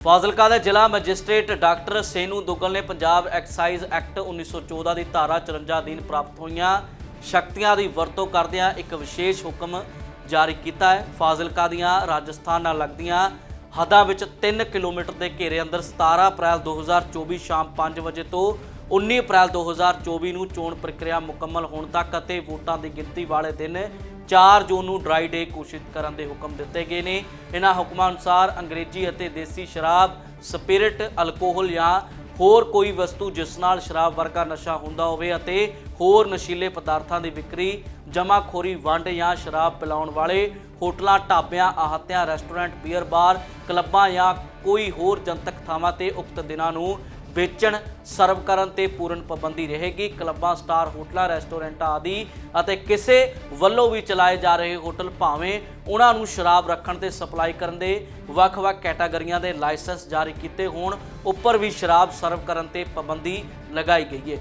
ਫਾਜ਼ਿਲਕਾ ਦੇ ਜ਼ਿਲ੍ਹਾ magistrate doctor Senu Duggal ਨੇ ਪੰਜਾਬ ਐਕਸਾਈਜ਼ ਐਕਟ 1914 ਦੀ ਧਾਰਾ 54 ਅਧੀਨ ਪ੍ਰਾਪਤ ਹੋਈਆਂ ਸ਼ਕਤੀਆਂ ਦੀ ਵਰਤੋਂ ਕਰਦਿਆਂ ਇੱਕ ਵਿਸ਼ੇਸ਼ ਹੁਕਮ ਜਾਰੀ ਕੀਤਾ ਹੈ। ਫਾਜ਼ਿਲਕਾ ਦੀਆਂ ਰਾਜਸਥਾਨ ਨਾਲ ਲੱਗਦੀਆਂ ਹੱਦਾਂ ਵਿੱਚ 3 ਕਿਲੋਮੀਟਰ ਦੇ ਘੇਰੇ ਅੰਦਰ 17 ਅਪ੍ਰੈਲ 2024 ਸ਼ਾਮ 5 ਵਜੇ ਤੋਂ 19 ਅਪ੍ਰੈਲ 2024 ਨੂੰ ਚੋਣ ਪ੍ਰਕਿਰਿਆ ਮੁਕੰਮਲ ਹੋਣ ਤੱਕ ਅਤੇ ਵੋਟਾਂ ਦੀ ਗਿਣਤੀ ਵਾਲੇ ਦਿਨ 4 ਜੂਨ ਨੂੰ ਡਰਾਈ ਡੇ ਘੋਸ਼ਿਤ ਕਰਨ ਦੇ ਹੁਕਮ ਦਿੱਤੇ ਗਏ ਨੇ। ਇਹਨਾਂ ਹੁਕਮਾਂ ਅਨੁਸਾਰ ਅੰਗਰੇਜ਼ੀ ਅਤੇ ਦੇਸੀ ਸ਼ਰਾਬ, ਸਪਿਰਿਟ, ਅਲਕੋਹਲ ਜਾਂ ਹੋਰ ਕੋਈ ਵਸਤੂ ਜਿਸ ਨਾਲ ਸ਼ਰਾਬ ਵਰਗਾ ਨਸ਼ਾ ਹੁੰਦਾ ਹੋਵੇ ਅਤੇ ਹੋਰ ਨਸ਼ੀਲੇ ਪਦਾਰਥਾਂ ਦੀ ਵਿਕਰੀ, ਜਮਾਖੋਰੀ, ਵੰਡ ਜਾਂ ਸ਼ਰਾਬ ਪਿਲਾਉਣ ਵਾਲੇ ਹੋਟਲਾਂ, ਢਾਬਿਆਂ ਆਹਤਿਆਂ ਰੈਸਟੋਰੈਂਟ, ਬੀਅਰ ਬਾਰ, ਕਲੱਬਾਂ ਜਾਂ ਕੋਈ ਹੋਰ ਜਨਤਕ ਥਾਵਾਂ ਤੇ ਉਕਤ ਦਿਨਾਂ ਨੂੰ ਵੇਚਣ, ਸਰਵ ਕਰਨ ਤੇ ਪੂਰਨ ਪਾਬੰਦੀ ਰਹੇਗੀ। ਕਲੱਬਾਂ, ਸਟਾਰ ਹੋਟਲਾਂ, ਰੈਸਟੋਰੈਂਟਾਂ ਆਦਿ ਅਤੇ ਕਿਸੇ ਵੱਲੋਂ ਵੀ ਚਲਾਏ ਜਾ ਰਹੇ ਹੋਟਲ ਭਾਵੇਂ ਉਹਨਾਂ ਨੂੰ ਸ਼ਰਾਬ ਰੱਖਣ ਤੇ ਸਪਲਾਈ ਕਰਨ ਦੇ ਵੱਖ-ਵੱਖ ਕੈਟਾਗਰੀਆਂ ਦੇ ਲਾਇਸੈਂਸ ਜਾਰੀ ਕੀਤੇ ਹੋਣ, ਉੱਪਰ ਵੀ ਸ਼ਰਾਬ ਸਰਵ ਕਰਨ ਤੇ ਪਾਬੰਦੀ ਲਗਾਈ ਗਈ ਹੈ।